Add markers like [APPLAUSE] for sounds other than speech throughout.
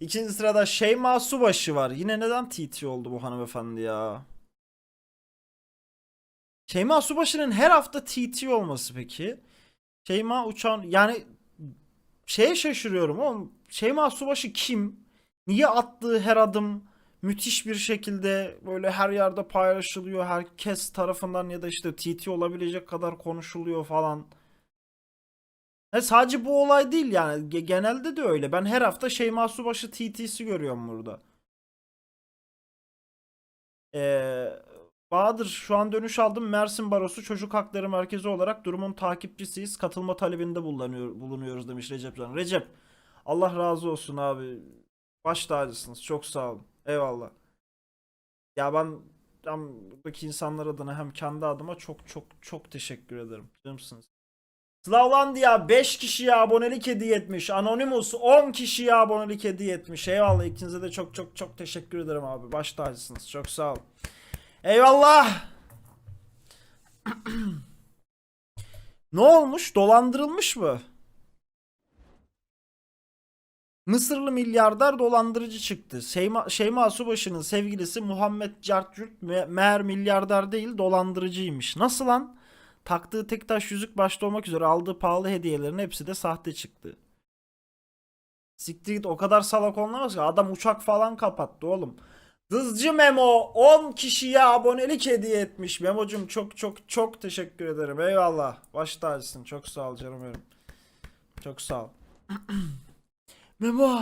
İkinci sırada Şeyma Subaşı var. Yine neden TT oldu bu hanımefendi ya? Şeyma Subaşı'nın her hafta TT olması peki? Şeyma Uçan yani şeye şaşırıyorum oğlum. Şeyma Subaşı kim? Niye attığı her adım müthiş bir şekilde böyle her yerde paylaşılıyor. Herkes tarafından ya da işte TT olabilecek kadar konuşuluyor falan. Ha, sadece bu olay değil yani. Ge- Genelde de öyle. Ben her hafta Şeyma Subaşı TT'si görüyorum burada. Ee, Bahadır şu an dönüş aldım. Mersin Barosu Çocuk Hakları Merkezi olarak durumun takipçisiyiz. Katılma talebinde bulunuyor, bulunuyoruz demiş Recep Can. Recep Allah razı olsun abi. Baş tacısınız. Çok sağ olun. Eyvallah. Ya ben hem buradaki insanlar adına hem kendi adıma çok çok çok teşekkür ederim. Canımsınız. Slavlandia 5 kişiye abonelik hediye etmiş. Anonymous 10 kişiye abonelik hediye etmiş. Eyvallah ikinize de çok çok çok teşekkür ederim abi. Baş tacısınız. Çok sağ olun. Eyvallah. [CLEARS THROAT] ne olmuş? Dolandırılmış mı? Mısırlı milyarder dolandırıcı çıktı. Şeyma, Şeyma Subaşı'nın sevgilisi Muhammed Cartcurt me- meğer milyarder değil dolandırıcıymış. Nasıl lan? Taktığı tek taş yüzük başta olmak üzere aldığı pahalı hediyelerin hepsi de sahte çıktı. Siktir git o kadar salak olmaz ki. Adam uçak falan kapattı oğlum. Dızcı Memo 10 kişiye abonelik hediye etmiş. Memo'cum çok çok çok teşekkür ederim. Eyvallah. Baş tacısın. Çok sağ ol canım benim. Çok sağ ol. [CLEARS THROAT] Memo.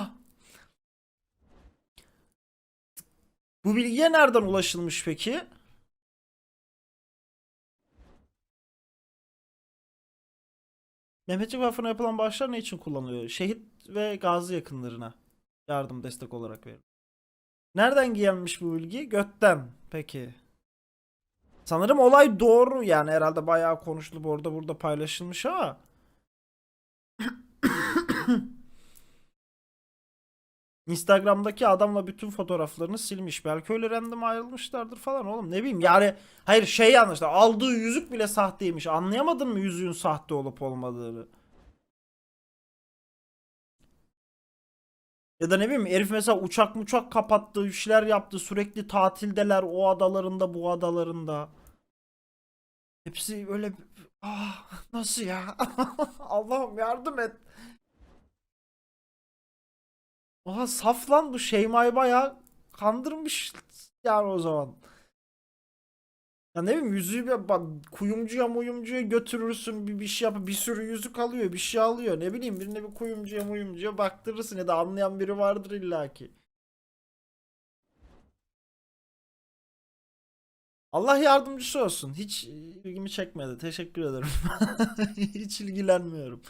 Bu bilgiye nereden ulaşılmış peki? Mehmetçik Vakfı'na yapılan bağışlar ne için kullanılıyor? Şehit ve gazi yakınlarına yardım destek olarak verilir. Nereden gelmiş bu bilgi? Götten. Peki. Sanırım olay doğru yani herhalde bayağı konuşulup orada burada paylaşılmış ama. [COUGHS] Instagram'daki adamla bütün fotoğraflarını silmiş. Belki öyle random ayrılmışlardır falan oğlum. Ne bileyim yani hayır şey yanlışlar. Aldığı yüzük bile sahteymiş. Anlayamadın mı yüzüğün sahte olup olmadığını? Ya da ne bileyim herif mesela uçak muçak kapattı, bir şeyler yaptı. Sürekli tatildeler o adalarında bu adalarında. Hepsi öyle ah nasıl ya? [LAUGHS] Allah'ım yardım et. Oha saf lan bu Şeyma'yı bayağı kandırmış yani o zaman. Ya ne bileyim yüzüğü bir kuyumcuya muyumcuya götürürsün bir, bir şey yap bir sürü yüzük alıyor bir şey alıyor ne bileyim birine bir kuyumcuya muyumcuya baktırırsın ya da anlayan biri vardır illaki. Allah yardımcısı olsun. Hiç ilgimi çekmedi. Teşekkür ederim. [LAUGHS] Hiç ilgilenmiyorum.